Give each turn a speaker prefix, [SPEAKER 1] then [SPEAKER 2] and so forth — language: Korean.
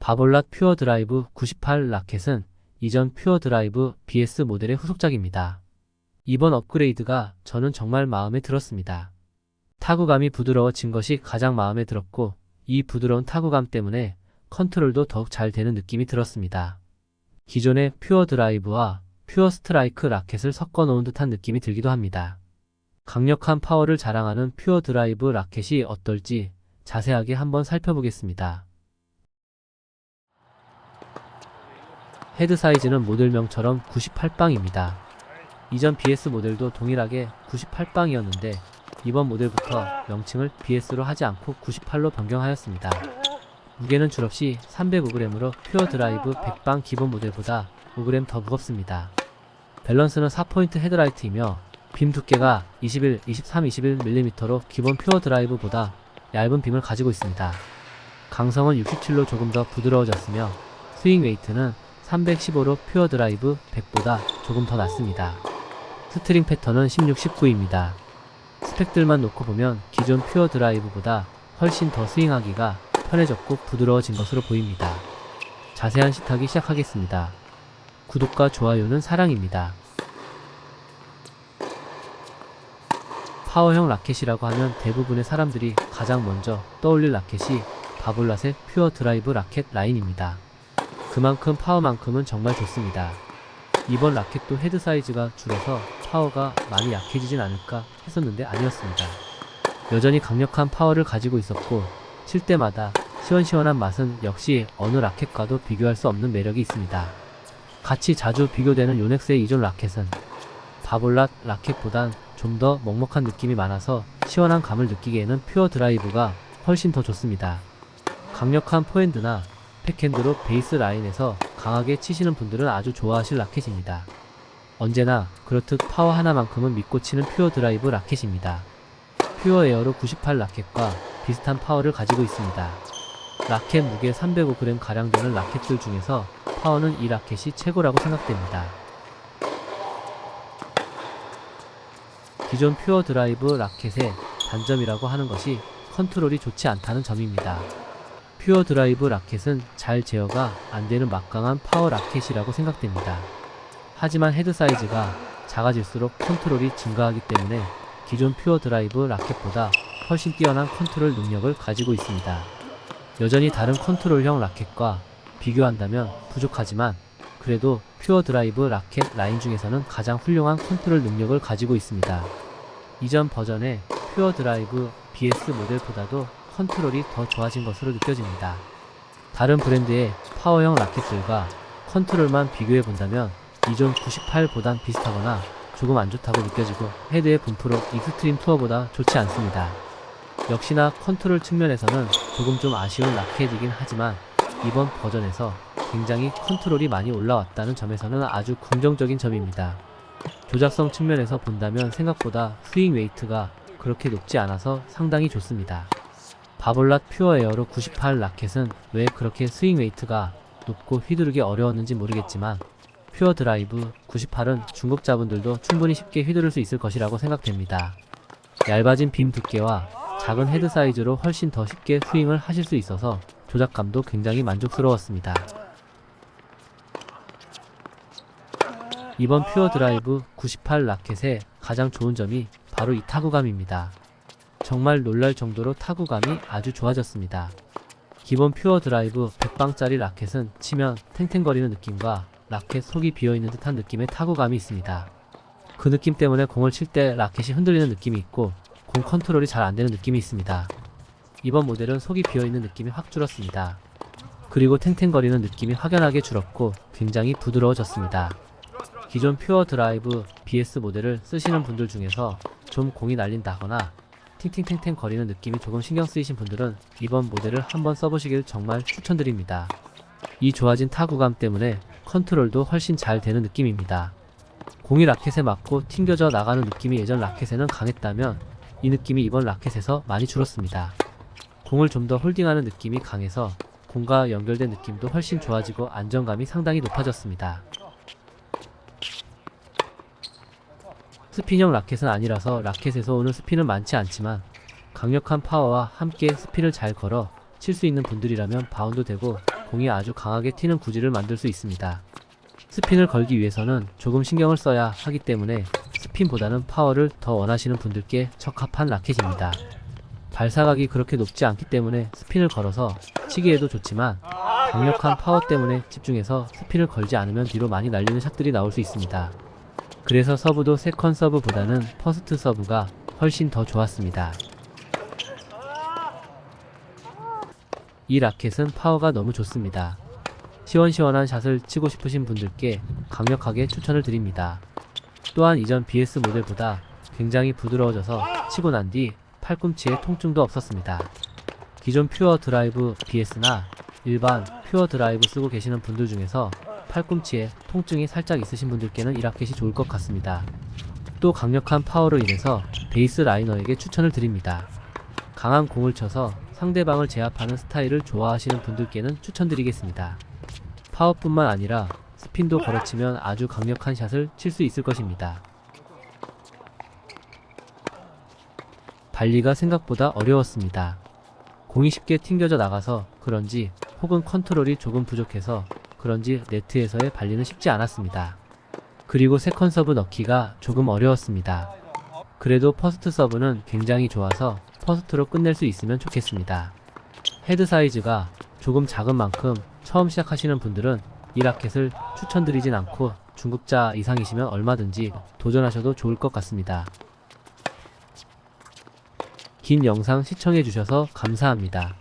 [SPEAKER 1] 바볼랏 퓨어 드라이브 98 라켓은 이전 퓨어 드라이브 BS 모델의 후속작입니다. 이번 업그레이드가 저는 정말 마음에 들었습니다. 타구감이 부드러워진 것이 가장 마음에 들었고 이 부드러운 타구감 때문에 컨트롤도 더욱 잘 되는 느낌이 들었습니다. 기존의 퓨어 드라이브와 퓨어 스트라이크 라켓을 섞어 놓은 듯한 느낌이 들기도 합니다. 강력한 파워를 자랑하는 퓨어 드라이브 라켓이 어떨지 자세하게 한번 살펴보겠습니다. 헤드 사이즈는 모델명처럼 98방입니다. 이전 BS 모델도 동일하게 98방이었는데 이번 모델부터 명칭을 BS로 하지 않고 98로 변경하였습니다. 무게는 줄없이 305g으로 퓨어 드라이브 100방 기본 모델보다 5g 더 무겁습니다. 밸런스는 4포인트 헤드라이트이며 빔 두께가 21, 23, 21mm로 기본 퓨어 드라이브보다 얇은 빔을 가지고 있습니다. 강성은 67로 조금 더 부드러워졌으며 스윙 웨이트는 315로 퓨어 드라이브 100보다 조금 더 낮습니다. 스트링 패턴은 16, 19입니다. 스펙들만 놓고 보면 기존 퓨어 드라이브보다 훨씬 더 스윙하기가 편해졌고 부드러워진 것으로 보입니다. 자세한 시타기 시작하겠습니다. 구독과 좋아요는 사랑입니다. 파워형 라켓이라고 하면 대부분의 사람들이 가장 먼저 떠올릴 라켓이 바볼랏의 퓨어 드라이브 라켓 라인입니다. 그만큼 파워만큼은 정말 좋습니다. 이번 라켓도 헤드 사이즈가 줄어서 파워가 많이 약해지진 않을까 했었는데 아니었습니다. 여전히 강력한 파워를 가지고 있었고 칠 때마다 시원시원한 맛은 역시 어느 라켓과도 비교할 수 없는 매력이 있습니다. 같이 자주 비교되는 요넥스의 이존 라켓은 바볼랏 라켓보단 좀 더 먹먹한 느낌이 많아서 시원한 감을 느끼기에는 퓨어 드라이브가 훨씬 더 좋습니다. 강력한 포핸드나 백핸드로 베이스 라인에서 강하게 치시는 분들은 아주 좋아하실 라켓입니다. 언제나 그렇듯 파워 하나만큼은 믿고 치는 퓨어 드라이브 라켓입니다. 퓨어 에어로 98 라켓과 비슷한 파워를 가지고 있습니다. 라켓 무게 305g 가량 되는 라켓들 중에서 파워는 이 라켓이 최고라고 생각됩니다. 기존 퓨어 드라이브 라켓의 단점이라고 하는 것이 컨트롤이 좋지 않다는 점입니다. 퓨어 드라이브 라켓은 잘 제어가 안 되는 막강한 파워 라켓이라고 생각됩니다. 하지만 헤드 사이즈가 작아질수록 컨트롤이 증가하기 때문에 기존 퓨어 드라이브 라켓보다 훨씬 뛰어난 컨트롤 능력을 가지고 있습니다. 여전히 다른 컨트롤형 라켓과 비교한다면 부족하지만 그래도 퓨어 드라이브 라켓 라인 중에서는 가장 훌륭한 컨트롤 능력을 가지고 있습니다. 이전 버전의 퓨어 드라이브 BS 모델보다도 컨트롤이 더 좋아진 것으로 느껴집니다. 다른 브랜드의 파워형 라켓들과 컨트롤만 비교해 본다면 이존 98보단 비슷하거나 조금 안 좋다고 느껴지고 헤드의 분프로 익스트림 투어보다 좋지 않습니다. 역시나 컨트롤 측면에서는 조금 좀 아쉬운 라켓이긴 하지만 이번 버전에서 굉장히 컨트롤이 많이 올라왔다는 점에서는 아주 긍정적인 점입니다. 조작성 측면에서 본다면 생각보다 스윙 웨이트가 그렇게 높지 않아서 상당히 좋습니다. 바볼랏 퓨어 에어로 98 라켓은 왜 그렇게 스윙 웨이트가 높고 휘두르기 어려웠는지 모르겠지만 퓨어 드라이브 98은 중급자분들도 충분히 쉽게 휘두를 수 있을 것이라고 생각됩니다. 얇아진 빔 두께와 작은 헤드 사이즈로 훨씬 더 쉽게 스윙을 하실 수 있어서 조작감도 굉장히 만족스러웠습니다. 이번 퓨어 드라이브 98 라켓의 가장 좋은 점이 바로 이 타구감입니다. 정말 놀랄 정도로 타구감이 아주 좋아졌습니다. 기본 퓨어 드라이브 100방짜리 라켓은 치면 탱탱거리는 느낌과 라켓 속이 비어있는 듯한 느낌의 타구감이 있습니다. 그 느낌 때문에 공을 칠 때 라켓이 흔들리는 느낌이 있고 공 컨트롤이 잘 안되는 느낌이 있습니다. 이번 모델은 속이 비어있는 느낌이 확 줄었습니다. 그리고 탱탱거리는 느낌이 확연하게 줄었고 굉장히 부드러워졌습니다. 기존 퓨어 드라이브 BS 모델을 쓰시는 분들 중에서 좀 공이 날린다거나 팅팅탱탱 거리는 느낌이 조금 신경 쓰이신 분들은 이번 모델을 한번 써보시길 정말 추천드립니다. 이 좋아진 타구감 때문에 컨트롤도 훨씬 잘 되는 느낌입니다. 공이 라켓에 맞고 튕겨져 나가는 느낌이 예전 라켓에는 강했다면 이 느낌이 이번 라켓에서 많이 줄었습니다. 공을 좀 더 홀딩하는 느낌이 강해서 공과 연결된 느낌도 훨씬 좋아지고 안정감이 상당히 높아졌습니다. 스핀형 라켓은 아니라서 라켓에서 오는 스핀은 많지 않지만 강력한 파워와 함께 스핀을 잘 걸어 칠 수 있는 분들이라면 바운드 되고 공이 아주 강하게 튀는 구질을 만들 수 있습니다. 스핀을 걸기 위해서는 조금 신경을 써야 하기 때문에 스핀보다는 파워를 더 원하시는 분들께 적합한 라켓입니다. 발사각이 그렇게 높지 않기 때문에 스핀을 걸어서 치기에도 좋지만 강력한 파워 때문에 집중해서 스핀을 걸지 않으면 뒤로 많이 날리는 샷들이 나올 수 있습니다. 그래서 서브도 세컨 서브보다는 퍼스트 서브가 훨씬 더 좋았습니다. 이 라켓은 파워가 너무 좋습니다. 시원시원한 샷을 치고 싶으신 분들께 강력하게 추천을 드립니다. 또한 이전 BS 모델보다 굉장히 부드러워져서 치고 난 뒤 팔꿈치에 통증도 없었습니다. 기존 퓨어 드라이브 BS나 일반 퓨어 드라이브 쓰고 계시는 분들 중에서 팔꿈치에 통증이 살짝 있으신 분들께는 이 라켓이 좋을 것 같습니다. 또 강력한 파워로 인해서 베이스 라이너에게 추천을 드립니다. 강한 공을 쳐서 상대방을 제압하는 스타일을 좋아하시는 분들께는 추천드리겠습니다. 파워뿐만 아니라 스핀도 걸어치면 아주 강력한 샷을 칠 수 있을 것입니다. 발리가 생각보다 어려웠습니다. 공이 쉽게 튕겨져 나가서 그런지 혹은 컨트롤이 조금 부족해서 그런지 네트에서의 발리는 쉽지 않았습니다. 그리고 세컨 서브 넣기가 조금 어려웠습니다. 그래도 퍼스트 서브는 굉장히 좋아서 퍼스트로 끝낼 수 있으면 좋겠습니다. 헤드 사이즈가 조금 작은 만큼 처음 시작하시는 분들은 이 라켓을 추천드리진 않고 중급자 이상이시면 얼마든지 도전하셔도 좋을 것 같습니다. 긴 영상 시청해주셔서 감사합니다.